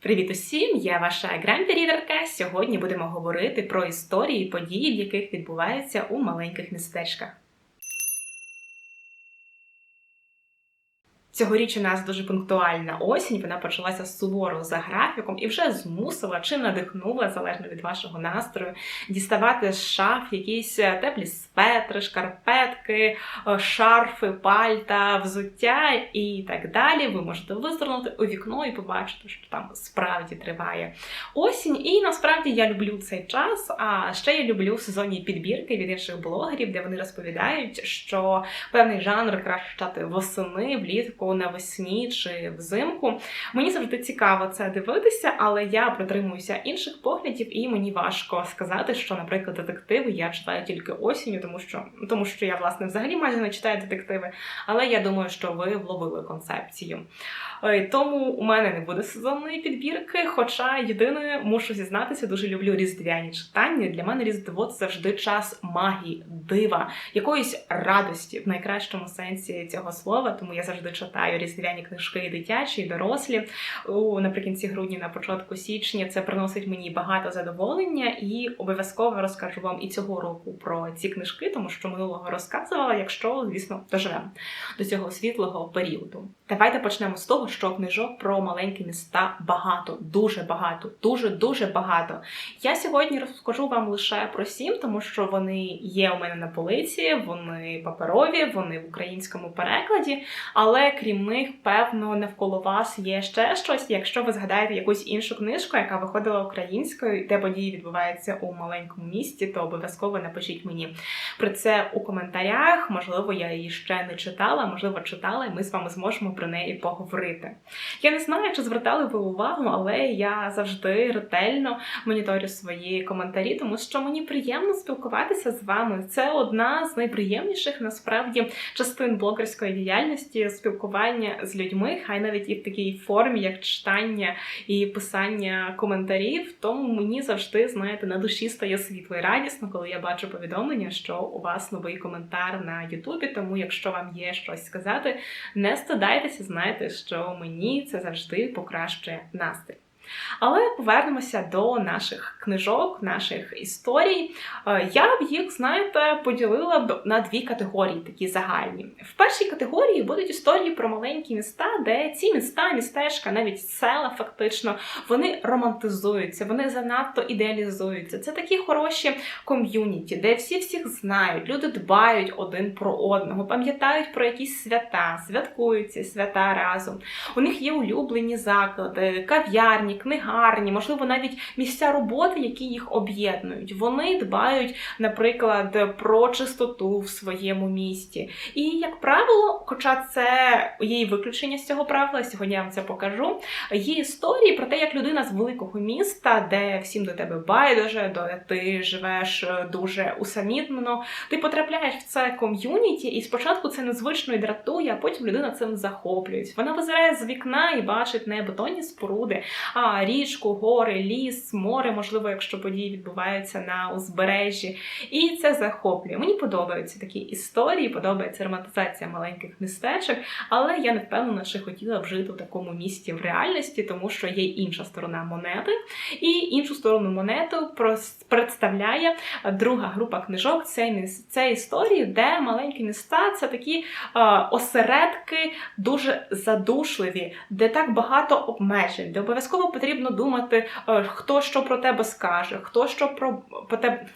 Привіт усім! Я ваша гранд-рідерка. Сьогодні будемо говорити про історії події, в яких відбуваються у маленьких містечках. Цьогоріч у нас дуже пунктуальна осінь. Вона почалася суворо за графіком і вже змусила чи надихнула, залежно від вашого настрою, діставати з шаф якісь теплі светри, шкарпетки, е, шарфи, пальта, взуття і так далі. Ви можете визирнути у вікно і побачити, що там справді триває осінь. І насправді я люблю цей час. А ще я люблю сезонні підбірки від інших блогерів, де вони розповідають, що певний жанр краще читати восени, влітку навесні чи взимку. Мені завжди цікаво це дивитися, але я притримуюся інших поглядів, і мені важко сказати, що, наприклад, детективи я читаю тільки осінню, тому що тому що я власне взагалі майже не читаю детективи. Але я думаю, що ви вловили концепцію. Е, Тому у мене не буде сезонної підбірки. Хоча єдине мушу зізнатися, дуже люблю різдвяні читання. Для мене різдво це завжди час магії, дива, якоїсь радості в найкращому сенсі цього слова. Тому я завжди читаю різдвяні книжки і дитячі, і дорослі. У наприкінці грудня, на початку січня, це приносить мені багато задоволення, і обов'язково розкажу вам і цього року про ці книжки, тому що минулого розказувала, якщо, звісно, доживемо до цього світлого періоду. Давайте почнемо з того, що книжок про маленькі міста багато, дуже багато, дуже дуже багато. Я сьогодні розкажу вам лише про сім, тому що вони є у мене на полиці, вони паперові, вони в українському перекладі. Але крім них, певно, навколо вас є ще щось. Якщо ви згадаєте якусь іншу книжку, яка виходила українською, де події відбуваються у маленькому місті, то обов'язково напишіть мені про це у коментарях. Можливо, я її ще не читала, можливо, читала, і ми з вами зможемо про неї поговорити. Я не знаю, чи звертали ви увагу, але я завжди ретельно моніторю свої коментарі, тому що мені приємно спілкуватися з вами. Це одна з найприємніших насправді частин блогерської діяльності спілкування з людьми, хай навіть і в такій формі, як читання і писання коментарів. Тому мені завжди, знаєте, на душі стає світло і радісно, коли я бачу повідомлення, що у вас новий коментар на Ютубі. Тому, якщо вам є щось сказати, не стидайтеся, знаєте, що мені це завжди покращує настрій. Але повернемося до наших книжок, наших історій. Е, Я б їх, знаєте, поділила б на дві категорії, такі загальні. В першій категорії будуть історії про маленькі міста, де ці міста, містечка, навіть села, фактично, вони романтизуються, вони занадто ідеалізуються. Це такі хороші ком'юніті, де всі всіх знають, люди дбають один про одного, пам'ятають про якісь свята, святкують ці свята разом. У них є улюблені заклади, кав'ярні, книгарні, можливо, навіть місця роботи, які їх об'єднують. Вони дбають, наприклад, про чистоту в своєму місті. І, як правило, хоча це є і виключення з цього правила, сьогодні я вам це покажу. Є історії про те, як людина з великого міста, де всім до тебе байдуже, де ти живеш дуже усамітнено, ти потрапляєш в це ком'юніті, і спочатку це незвично і дратує, а потім людина цим захоплюється. Вона визирає з вікна і бачить не бетонні споруди, а річку, гори, ліс, море, можливо, якщо події відбуваються на узбережжі. І це захоплює. Мені подобаються такі історії, подобається романтизація маленьких містечок, але я не впевнена, чи хотіла б жити в такому місті в реальності, тому що є інша сторона монети. І іншу сторону монету представляє друга група книжок. Це, це історії, де маленькі міста це такі осередки дуже задушливі, де так багато обмежень, де обов'язково потрібно думати, е, хто що про тебе скаже, хто що про, про тебе.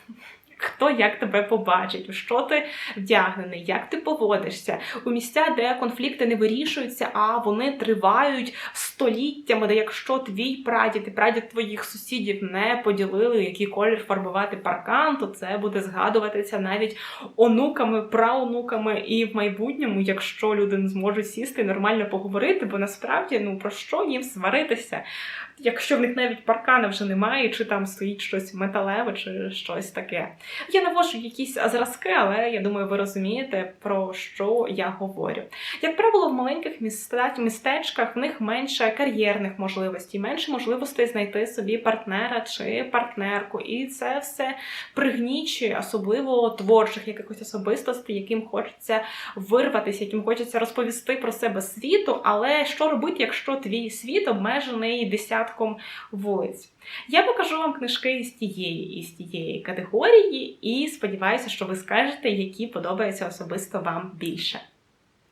Хто як тебе побачить, у що ти вдягнений, як ти поводишся у місця, де конфлікти не вирішуються, а вони тривають століттями, де якщо твій прадід і прадід твоїх сусідів не поділили, який колір фарбувати паркан, то це буде згадуватися навіть онуками, праонуками і в майбутньому, якщо люди не зможуть сісти нормально поговорити, бо насправді ну про що їм сваритися? Якщо в них навіть паркана вже немає, чи там стоїть щось металеве, чи щось таке. Я навожу якісь зразки, але я думаю, ви розумієте, про що я говорю. Як правило, в маленьких містечках в них менше кар'єрних можливостей, менше можливостей знайти собі партнера чи партнерку. І це все пригнічує, особливо творчих якихось особистостей, яким хочеться вирватися, яким хочеться розповісти про себе світу. Але що робити, якщо твій світ обмежений десятком вулиць? Я покажу вам книжки із тієї із тієї категорії, і сподіваюся, що ви скажете, які подобаються особисто вам більше.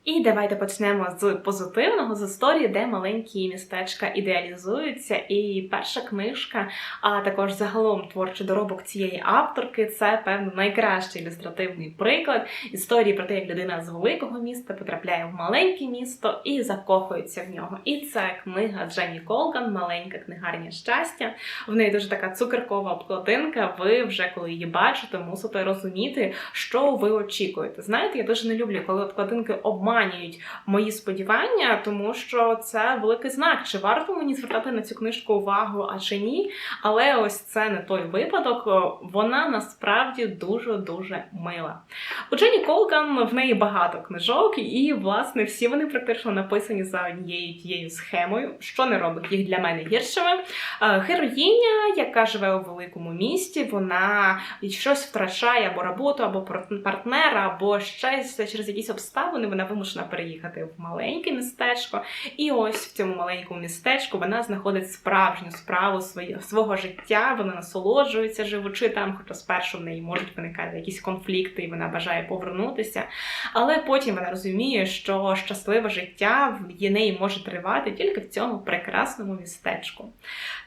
І давайте почнемо з позитивного з історії, де маленькі містечка ідеалізуються. І перша книжка, а також загалом творчий доробок цієї авторки це певно найкращий ілюстративний приклад історії про те, як людина з великого міста потрапляє в маленьке місто і закохується в нього. І це книга Дженні Колган, маленька книгарня щастя. В неї дуже така цукеркова обкладинка. Ви вже коли її бачите, мусите розуміти, що ви очікуєте. Знаєте, я дуже не люблю, коли обкладинки обманюють мої сподівання, тому що це великий знак, чи варто мені звертати на цю книжку увагу, а чи ні. Але ось це не той випадок. Вона насправді дуже дуже мила. У Дженні Колган в неї багато книжок, і власне всі вони практично написані за однією тією схемою, що не робить їх для мене гіршими. Е, Героїня, яка живе у великому місті, вона щось втрачає або роботу, або партнера, або щось через якісь обставини. Вона вимушена переїхати в маленьке містечко. І ось в цьому маленькому містечку вона знаходить справжню справу свого життя. Вона насолоджується, живучи там, хоча спершу в неї можуть виникати якісь конфлікти, і вона бажає повернутися. Але потім вона розуміє, що щасливе життя в неї може тривати тільки в цьому прекрасному містечку.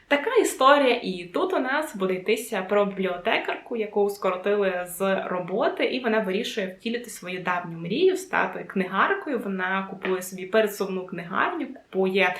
Така історія, і тут у нас буде йтися про бібліотекарку, яку скоротили з роботи, і вона вирішує втілити свою давню мрію, стати книгаркою. Вона купує собі пересувну книгарню, купує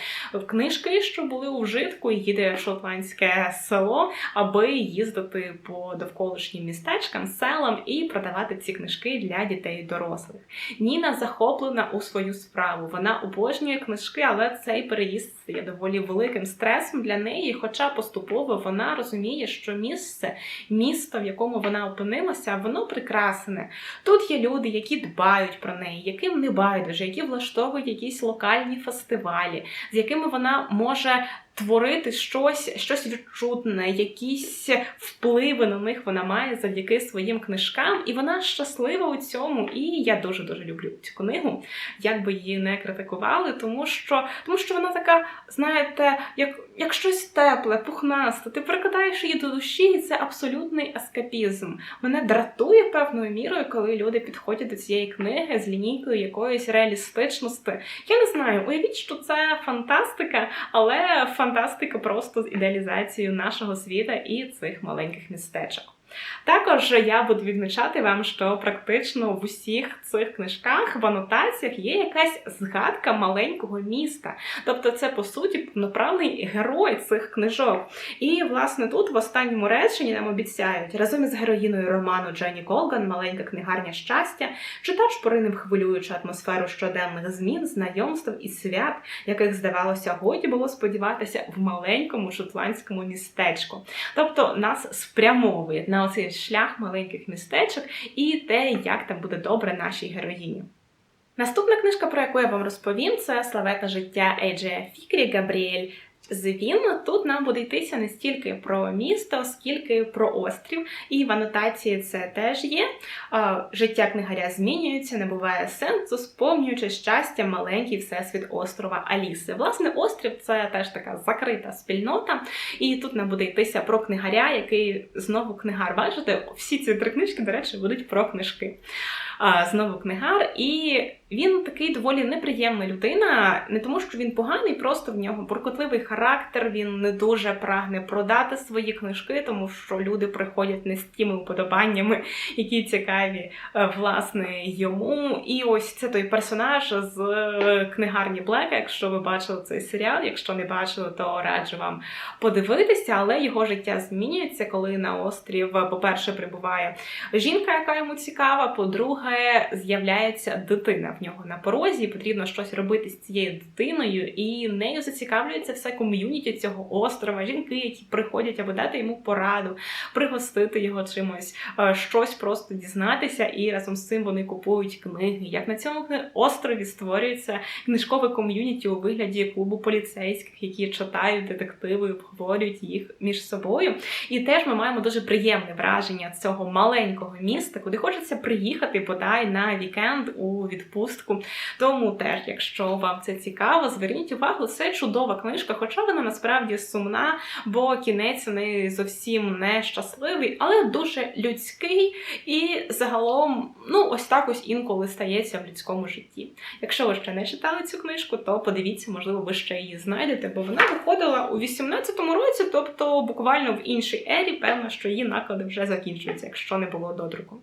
книжки, що були у вжитку, і їде в шотландське село, аби їздити по довколишнім містечкам, селам і продавати ці книжки для дітей і дорослих. Ніна захоплена у свою справу. Вона обожнює книжки, але цей переїзд є доволі великим стресом для неї. Хоча поступово вона розуміє, що місце, місто, в якому вона опинилася, воно прекрасне. Тут є люди, які дбають про неї, яким не байдуже, які влаштовують якісь локальні фестивалі, з якими вона може. Творити щось, щось відчутне, якісь впливи на них вона має завдяки своїм книжкам, і вона щаслива у цьому. І я дуже дуже люблю цю книгу, як би її не критикували, тому що тому що вона така, знаєте, як як щось тепле, пухнасте. Ти прикладаєш її до душі, і це абсолютний ескапізм. Мене дратує певною мірою, коли люди підходять до цієї книги з лінійкою якоїсь реалістичності. Я не знаю, уявіть, що це фантастика, але фантастика просто з ідеалізацією нашого світа і цих маленьких містечок. Також я буду відмічати вам, що практично в усіх цих книжках в анотаціях є якась згадка маленького міста. Тобто, це по суті повноправний герой цих книжок. І власне тут в останньому реченні нам обіцяють разом із героїною роману Дженні Колган, маленька книгарня щастя, читач поринив хвилюючу атмосферу щоденних змін, знайомств і свят, яких здавалося, годі було сподіватися в маленькому шотландському містечку. Тобто нас спрямовує на оцей шлях маленьких містечок і те, як там буде добре нашій героїні. Наступна книжка, про яку я вам розповім, це славетне життя Ейджея Фікрі Габріель Звін. Тут нам буде йтися не стільки про місто, скільки про острів. І в анотації це теж є. Життя книгаря змінюється, не буває сенсу, сповнюючи щастя маленький всесвіт острова Аліси. Власне, острів це теж така закрита спільнота. І тут нам буде йтися про книгаря, який знову книгар. Бачите, всі ці три книжки, до речі, будуть про книжки. Знову книгар, і він такий доволі неприємна людина, не тому, що він поганий, просто в нього буркотливий характер. Він не дуже прагне продати свої книжки, тому що люди приходять не з тими уподобаннями, які цікаві власне йому. І ось це той персонаж з книгарні Блека. Якщо ви бачили цей серіал, якщо не бачили, то раджу вам подивитися, але його життя змінюється, коли на острів, по-перше, прибуває жінка, яка йому цікава, по-друге, з'являється дитина. В нього на порозі, потрібно щось робити з цією дитиною, і нею зацікавлюється все ком'юніті цього острова, жінки, які приходять, аби дати йому пораду, пригостити його чимось, е, щось просто дізнатися, і разом з цим вони купують книги. Як на цьому острові створюється книжкове ком'юніті у вигляді клубу поліцейських, які читають детективи, обговорюють їх між собою. І теж ми маємо дуже приємне враження цього маленького міста, куди хочеться приїхати бодай на вікенд у відпустку. Тому теж, якщо вам це цікаво, зверніть увагу, це чудова книжка, хоча вона насправді сумна, бо кінець не зовсім не щасливий, але дуже людський і загалом, ну ось так ось інколи стається в людському житті. Якщо ви ще не читали цю книжку, то подивіться, можливо, ви ще її знайдете, бо вона виходила у 18-му році, тобто буквально в іншій ері, певно, що її наклади вже закінчуються, якщо не було додруку.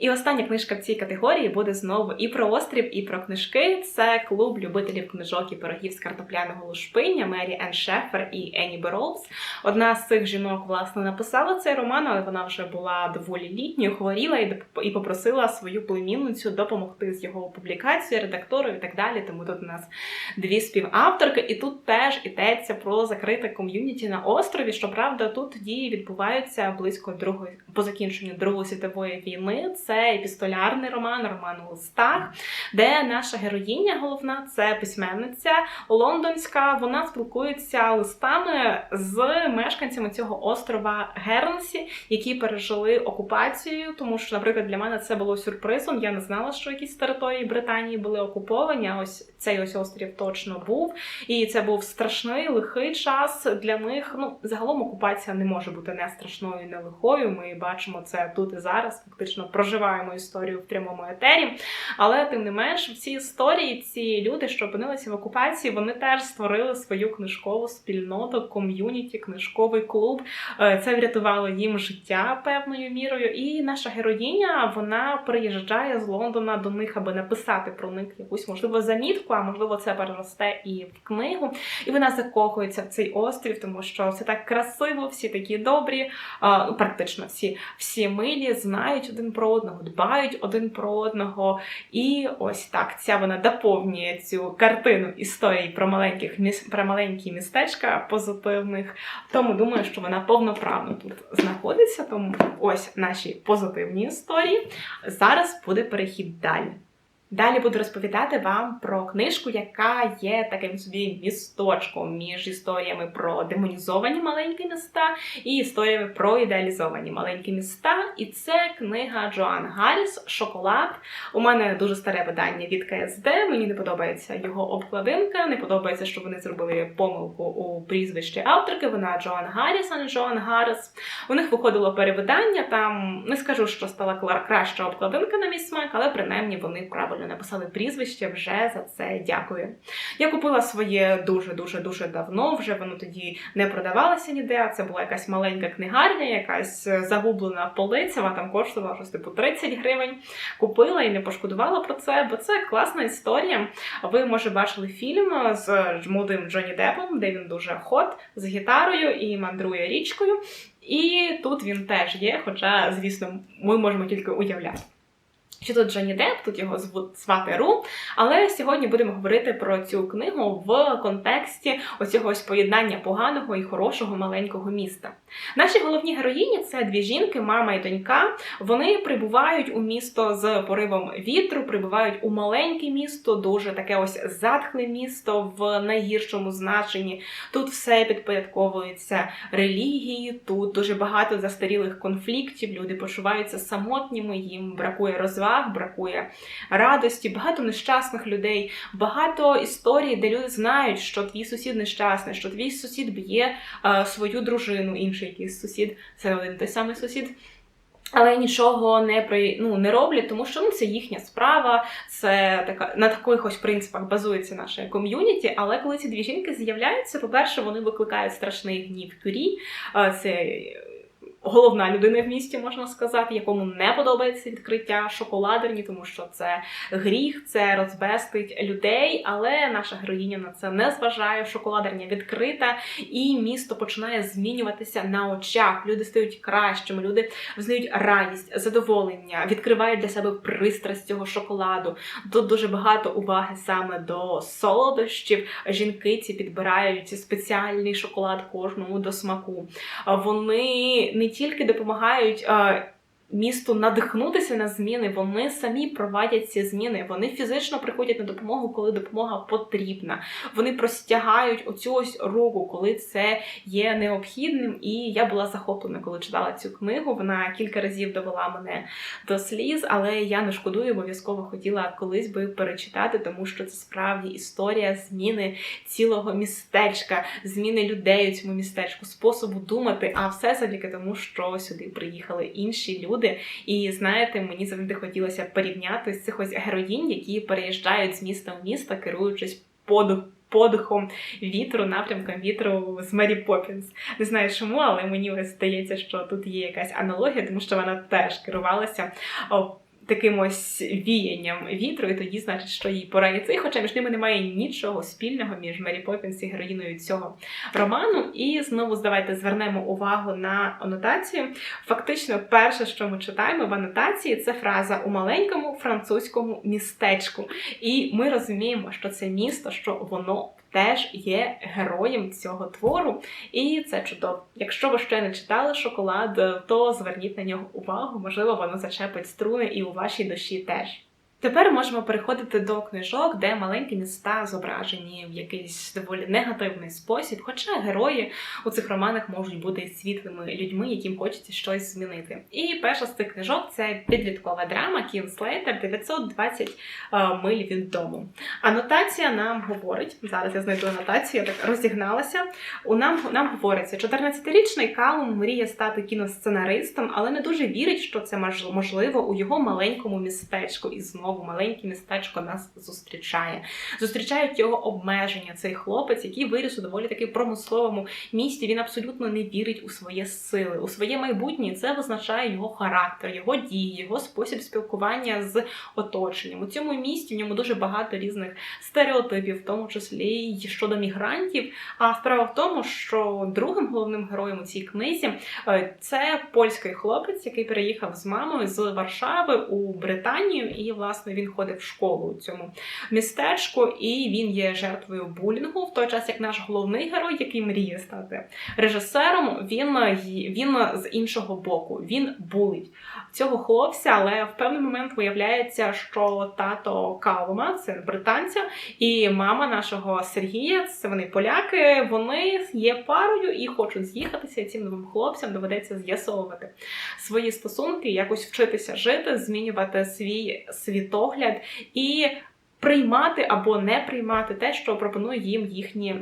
І остання книжка в цій категорії буде знову і про острів, і про книжки. Це клуб любителів книжок і пирогів з картопляного лушпиння Мері Енн Шефер і Енні Беролс. Одна з цих жінок власне написала цей роман, але вона вже була доволі літньою, хворіла і попросила свою племінницю допомогти з його публікацією, редакторою і так далі. Тому тут у нас дві співавторки, і тут теж йдеться про закрите ком'юніті на острові. Щоправда, тут дії відбуваються близько другої по закінченню Другої світової війни це епістолярний роман, роман у листах, де наша героїня головна це письменниця лондонська. Вона спілкується листами з мешканцями цього острова Гернсі, які пережили окупацію. Тому що, наприклад, для мене це було сюрпризом. Я не знала, що якісь території Британії були окуповані. а Ось цей ось острів точно був. І це був страшний лихий час для них. Ну, загалом окупація не може бути не страшною, не лихою. Ми бачимо це тут і зараз. Фактично проживаємо розкриваємо історію в прямому етері. Але тим не менш, в цій історії ці люди, що опинилися в окупації, вони теж створили свою книжкову спільноту, ком'юніті, книжковий клуб. Е, це врятувало їм життя певною мірою. І наша героїня вона приїжджає з Лондона до них, аби написати про них якусь можливо замітку, а можливо, це переросте і в книгу. І вона закохується в цей острів, тому що все так красиво, всі такі добрі, ну, практично всі, всі милі, знають один про одного одного, дбають один про одного. І ось так ця вона доповнює цю картину історії про маленьких про маленькі містечка позитивних. Тому думаю, що вона повноправно тут знаходиться. Тому ось наші позитивні історії. Зараз буде перехід далі. Далі буду розповідати вам про книжку, яка є таким собі місточком між історіями про демонізовані маленькі міста і історіями про ідеалізовані маленькі міста. І це книга Джоан Гарріс Шоколад. У мене дуже старе видання від КСД. Мені не подобається його обкладинка, не подобається, що вони зробили помилку у прізвищі авторки. Вона Джоан Гарріс, а не Джоан Гарріс. У них виходило перевидання. Там не скажу, що стала краща обкладинка на мій смак, але принаймні вони правильно правильно написали прізвище, вже за це дякую. Я купила своє дуже-дуже дуже давно, вже воно тоді не продавалося ніде. Це була якась маленька книгарня, якась загублена полиця, вона там коштувала щось типу 30 гривень. Купила і не пошкодувала про це, бо це класна історія. Ви, може, бачили фільм з молодим Джонні Депом, де він дуже хот з гітарою і мандрує річкою. І тут він теж є, хоча, звісно, ми можемо тільки уявляти. Що тут Джонні Деп, тут його звати Ру. Але сьогодні будемо говорити про цю книгу в контексті оцього ось поєднання поганого і хорошого маленького міста. Наші головні героїні це дві жінки, мама і донька. Вони прибувають у місто з поривом вітру, прибувають у маленьке місто, дуже таке ось затхле місто в найгіршому значенні. Тут все підпорядковується релігії, тут дуже багато застарілих конфліктів. Люди почуваються самотніми, їм бракує розваг розваг, бракує радості, багато нещасних людей, багато історій, де люди знають, що твій сусід нещасний, що твій сусід б'є е, свою дружину, інший якийсь сусід, це один той самий сусід. Але нічого не при, ну, не роблять, тому що ну, це їхня справа, це така на таких принципах базується наше ком'юніті. Але коли ці дві жінки з'являються, по-перше, вони викликають страшний гнів кюрі. Е, це головна людина в місті, можна сказати, якому не подобається відкриття шоколадерні, тому що це гріх, це розбестить людей. Але наша героїня на це не зважає. Шоколадерня відкрита, і місто починає змінюватися на очах. Люди стають кращими, люди взнають радість, задоволення, відкривають для себе пристрасть цього шоколаду. Тут дуже багато уваги саме до солодощів. Жінки ці підбирають спеціальний шоколад кожному до смаку. Вони не тільки допомагають. Місту надихнутися на зміни, вони самі проводять ці зміни. Вони фізично приходять на допомогу, коли допомога потрібна. Вони простягають оцю ось руку, коли це є необхідним. І я була захоплена, коли читала цю книгу. Вона кілька разів довела мене до сліз, але я не шкодую, обов'язково хотіла колись би перечитати, тому що це справді історія зміни цілого містечка, зміни людей у цьому містечку, способу думати. А все завдяки тому, що сюди приїхали інші люди. І знаєте, мені завжди хотілося порівняти з цих ось героїнь, які переїжджають з міста в місто, керуючись подух. Подихом вітру, напрямком вітру з Мері Поппінс. Не знаю чому, але мені ось здається, що тут є якась аналогія, тому що вона теж керувалася таким ось віянням вітру, і тоді значить, що їй пора йти. Хоча між ними немає нічого спільного між Мері Поппінс і героїною цього роману. І знову давайте звернемо увагу на анотацію. Фактично, перше, що ми читаємо в анотації, це фраза у маленькому французькому містечку. І ми розуміємо, що це місто, що воно. Теж є героєм цього твору, і це чудово. Якщо ви ще не читали шоколад, то зверніть на нього увагу, можливо, воно зачепить струни і у вашій душі теж. Тепер можемо переходити до книжок, де маленькі міста зображені в якийсь доволі негативний спосіб. Хоча герої у цих романах можуть бути світлими людьми, яким хочеться щось змінити. І перша з цих книжок це підліткова драма Кінслейтер 920 е, миль від дому. Анотація нам говорить зараз. Я знайду анотацію, я так розігналася. У нам нам говориться, 14-річний Калум мріє стати кіносценаристом, але не дуже вірить, що це можливо у його маленькому містечку. І знову маленьке містечко нас зустрічає. Зустрічають його обмеження. Цей хлопець, який виріс у доволі таки промисловому місті. Він абсолютно не вірить у своє сили, у своє майбутнє. Це визначає його характер, його дії, його спосіб спілкування з оточенням. У цьому місті в ньому дуже багато різних стереотипів, в тому числі й щодо мігрантів. А справа в тому, що другим головним героєм у цій книзі е, це польський хлопець, який переїхав з мамою з Варшави у Британію, і власне він ходить в школу у цьому містечку, і він є жертвою булінгу. В той час як наш головний герой, який мріє стати режисером, він, він з іншого боку, він булить цього хлопця, але в певний момент виявляється, що тато Калума, це британця, і мама нашого Сергія, це вони поляки, вони є парою і хочуть з'їхатися. І цим новим хлопцям доведеться з'ясовувати свої стосунки, якось вчитися жити, змінювати свій світогляд і приймати або не приймати те, що пропонує їм їхні.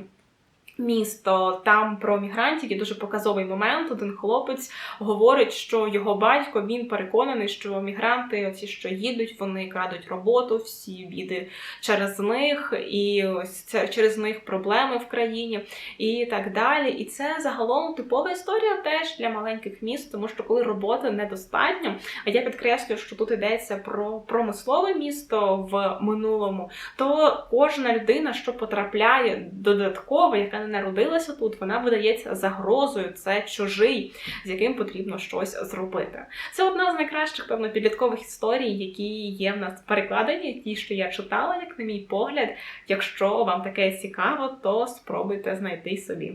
Місто там про мігрантів є дуже показовий момент. Один хлопець говорить, що його батько він переконаний, що мігранти, оці що їдуть, вони крадуть роботу, всі біди через них, і ось це через них проблеми в країні, і так далі. І це загалом типова історія теж для маленьких міст, тому що коли роботи недостатньо, а я підкреслюю, що тут йдеться про промислове місто в минулому, то кожна людина, що потрапляє додатково, яка не народилася тут, вона видається загрозою. Це чужий, з яким потрібно щось зробити. Це одна з найкращих, певно, підліткових історій, які є в нас перекладені, ті, що я читала, як на мій погляд. Якщо вам таке цікаво, то спробуйте знайти собі.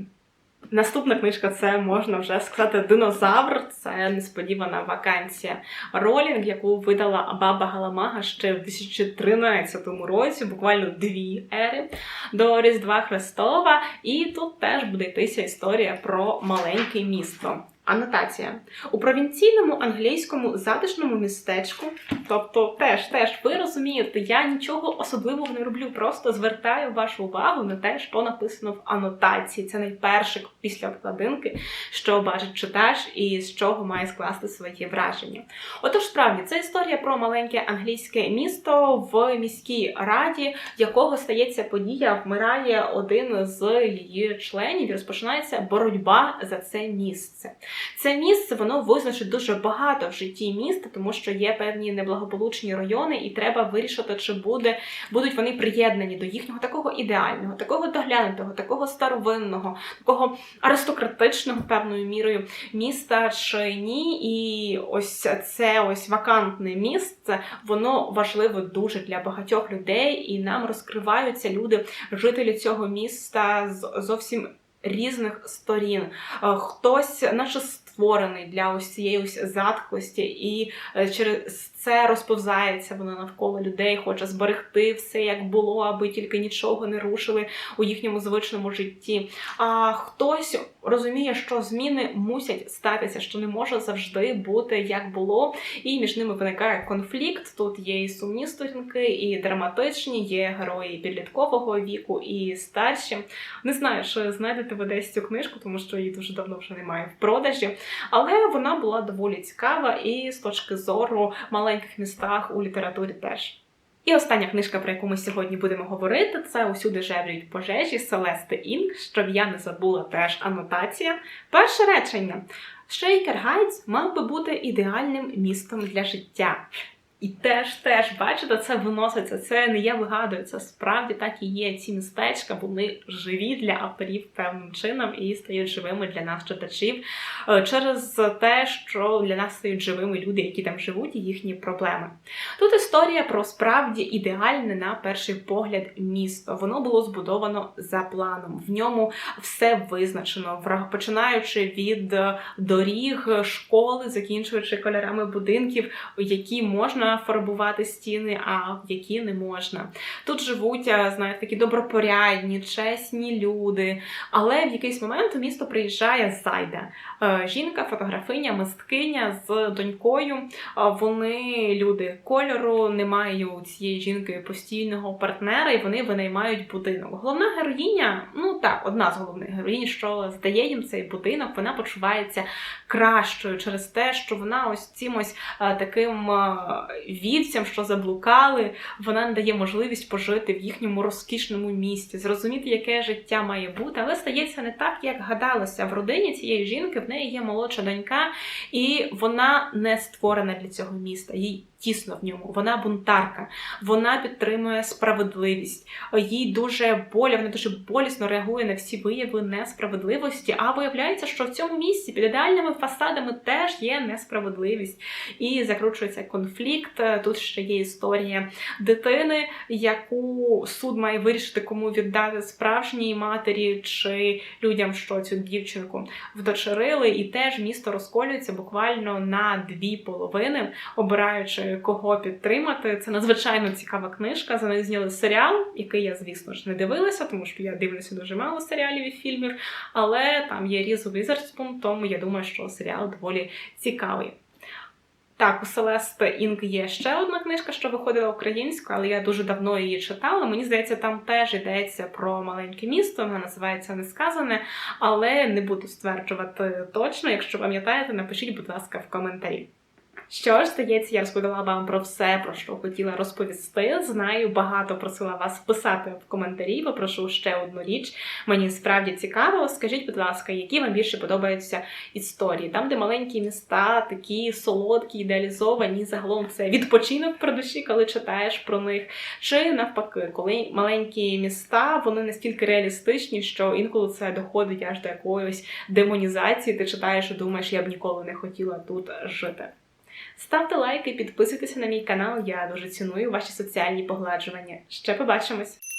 Наступна книжка це можна вже сказати динозавр. Це несподівана вакансія Ролінг, яку видала баба Галамага ще в 2013 році, буквально дві ери до Різдва Христова. І тут теж буде йтися історія про маленьке місто. Анотація у провінційному англійському затишному містечку, тобто теж теж ви розумієте, я нічого особливого не роблю, просто звертаю вашу увагу на те, що написано в анотації. Це найперше після обкладинки, що бачить читач і з чого має скласти свої враження. Отож, справді це історія про маленьке англійське місто в міській раді, якого стається подія, вмирає один з її членів і розпочинається боротьба за це місце. Це місце воно визначить дуже багато в житті міста, тому що є певні неблагополучні райони, і треба вирішити, чи буде будуть вони приєднані до їхнього такого ідеального, такого доглянутого, такого старовинного, такого аристократичного певною мірою міста чи ні. І ось це ось вакантне місце, воно важливо дуже для багатьох людей, і нам розкриваються люди, жителі цього міста з зовсім різних сторін. Е, Хтось, наче створений для ось цієї ось затхлості, і е, через це розповзається воно навколо людей, хоче зберегти все як було, аби тільки нічого не рушили у їхньому звичному житті. А хтось розуміє, що зміни мусять статися, що не може завжди бути як було, і між ними виникає конфлікт. Тут є і сумні сторінки, і драматичні, є герої підліткового віку, і старші. Не знаю, чи знайдете ви десь цю книжку, тому що її дуже давно вже немає в продажі. Але вона була доволі цікава і з точки зору маленьких містах у літературі теж. І остання книжка, про яку ми сьогодні будемо говорити, це усюди жевріють пожежі Селести Інк, щоб я не забула теж анотація. Перше речення. Шейкер Гайтс мав би бути ідеальним містом для життя. І теж, теж, бачите, це виноситься, це не я вигадую, це справді так і є. Ці містечка, вони живі для авторів певним чином і стають живими для нас, читачів, е, через те, що для нас стають живими люди, які там живуть, і їхні проблеми. Тут історія про справді ідеальне на перший погляд місто. Воно було збудовано за планом. В ньому все визначено, починаючи від е, доріг, школи, закінчуючи кольорами будинків, які можна фарбувати стіни, а які не можна. Тут живуть, е, знаєте, такі добропорядні, чесні люди. Але в якийсь момент у місто приїжджає Зайда. Е, Жінка, фотографиня, мисткиня з донькою. Е, Вони люди кольору, немає у цієї жінки постійного партнера, і вони винаймають будинок. Головна героїня, ну так, одна з головних героїнь, що здає їм цей будинок, вона почувається кращою через те, що вона ось цим ось таким вівцям, що заблукали, вона надає можливість пожити в їхньому розкішному місті, зрозуміти, яке життя має бути, але стається не так, як гадалося. В родині цієї жінки в неї є молодша донька, і вона не створена для цього міста. Їй тісно в ньому. Вона бунтарка, вона підтримує справедливість. Їй дуже боля, вона дуже болісно реагує на всі вияви несправедливості. А виявляється, що в цьому місці під ідеальними фасадами теж є несправедливість і закручується конфлікт. Тут ще є історія дитини, яку суд має вирішити, кому віддати справжній матері чи людям, що цю дівчинку вдочерили, і теж місто розколюється буквально на дві половини, обираючи кого підтримати. Це надзвичайно цікава книжка. За нею зняли серіал, який я, звісно ж, не дивилася, тому що я дивлюся дуже мало серіалів і фільмів. Але там є Різ Візерспун, тому я думаю, що серіал доволі цікавий. Так, у Селести Інк є ще одна книжка, що виходила українською, але я дуже давно її читала. Мені здається, там теж йдеться про маленьке місто, вона називається Несказане, але не буду стверджувати точно. Якщо пам'ятаєте, напишіть, будь ласка, в коментарі. Що ж, здається, я розповіла вам про все, про що хотіла розповісти. Знаю, багато просила вас писати в коментарі. Попрошу ще одну річ. Мені справді цікаво. Скажіть, будь ласка, які вам більше подобаються історії? Там, де маленькі міста, такі солодкі, ідеалізовані, загалом це відпочинок про душі, коли читаєш про них. Чи навпаки, коли маленькі міста вони настільки реалістичні, що інколи це доходить аж до якоїсь демонізації. Ти читаєш і думаєш, я б ніколи не хотіла тут жити. Ставте лайки, підписуйтеся на мій канал. Я дуже ціную ваші соціальні погладжування. Ще побачимось!